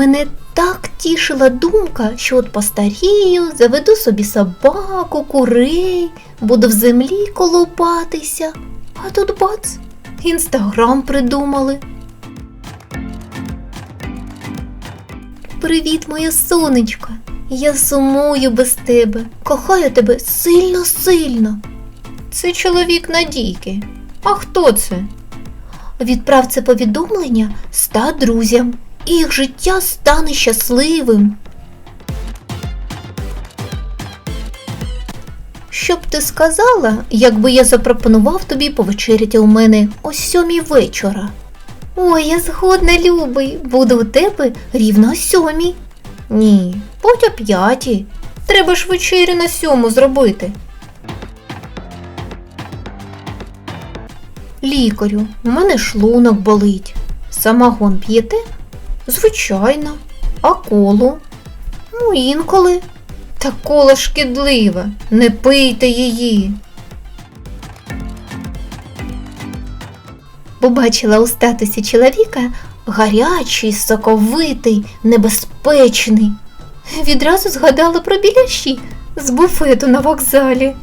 Мене так тішила думка, що от постарію, заведу собі собаку, курей, буду в землі колупатися. А тут бац, інстаграм придумали. Привіт, моє сонечко. Я сумую без тебе, кохаю тебе сильно-сильно. Це чоловік Надійки. А хто це? Відправ це повідомлення ста друзям, і їх життя стане щасливим. Що б ти сказала, якби я запропонував тобі повечеряти у мене о сьомій вечора? Ой, я згодна, любий, буду у тебе рівно о сьомій. Ні, будь о п'ятій. Треба ж вечерю на сьому зробити. Лікарю, у мене шлунок болить. Самогон п'єте? Звичайно. А колу? Ну, інколи. Та кола шкідлива, не пийте її. Побачила у статусі чоловіка гарячий, соковитий, небезпечний. Відразу згадала про біляші з буфету на вокзалі.